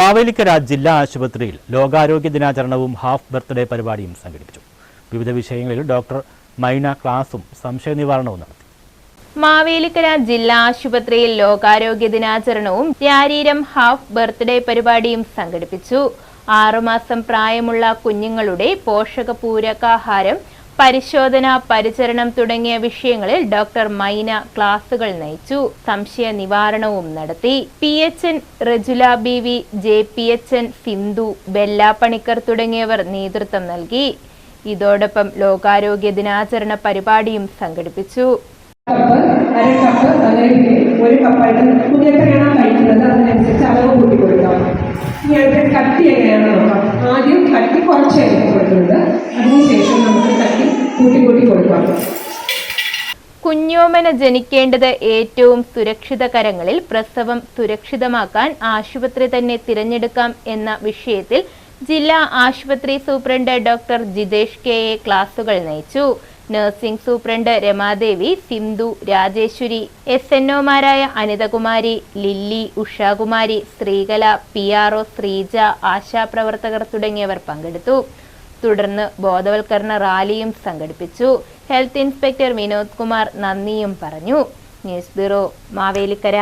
മാവേലിക്കര ജില്ലാ ആശുപത്രിയിൽ ലോകാരോഗ്യ ദിനാചരണവും ഹാഫ് ബർത്ത്ഡേ പരിപാടിയും സംഘടിപ്പിച്ചു. വിവിധ വിഷയങ്ങളിൽ ഡോക്ടർ മൈന ക്ലാസും സംശയ നിവാരണവും നടത്തി. മാവേലിക്കര ജില്ലാ ആശുപത്രിയിൽ ലോകാരോഗ്യ ദിനാചരണവും ശാരീരം ഹാഫ് ബർത്ത്ഡേ പരിപാടിയും സംഘടിപ്പിച്ചു. ആറുമാസം പ്രായമുള്ള കുഞ്ഞുങ്ങളുടെ പോഷകപൂരകാഹാരം പരിശോധന പരിചരണം തുടങ്ങിയ വിഷയങ്ങളിൽ ഡോക്ടർ മൈന ക്ലാസുകൾ നയിച്ചു. സംശയ നിവാരണവും നടത്തി. P H N Rajula B V J P H N Sindhu Bellappanikkar Panikkar തുടങ്ങിയവർ നേതൃത്വം നൽകി. ഇതോടൊപ്പം ലോകാരോഗ്യ ദിനാചരണ പരിപാടിയും സംഘടിപ്പിച്ചു. ഒരു കപ്പായിട്ട് കൊടുക്കാം എങ്ങനെയാണെന്ന് നോക്കാം. ആദ്യം കട്ടി കുറച്ചായിരിക്കും കുഞ്ഞോമന ജനിക്കേണ്ടത് ഏറ്റവും സുരക്ഷിത കരങ്ങളിൽ പ്രസവം സുരക്ഷിതമാക്കാൻ ആശുപത്രി തന്നെ തിരഞ്ഞെടുക്കാം എന്ന വിഷയത്തിൽ ജില്ലാ ആശുപത്രി superintendent doctor Jithesh K A ക്ലാസുകൾ നയിച്ചു. Nursing superintendent Ramadevi Sindhu Rajeswari S N ഒമാരായ Anithakumari Lily Ushakumari Sreekala P R O Sreeja ആശാപ്രവർത്തകർ തുടങ്ങിയവർ പങ്കെടുത്തു. തുടർന്ന് ബോധവൽക്കരണ റാലിയും സംഘടിപ്പിച്ചു. ഹെൽത്ത് ഇൻസ്പെക്ടർ വിനോദ് കുമാർ നന്ദിയും പറഞ്ഞു. News bureau Mavelikkara.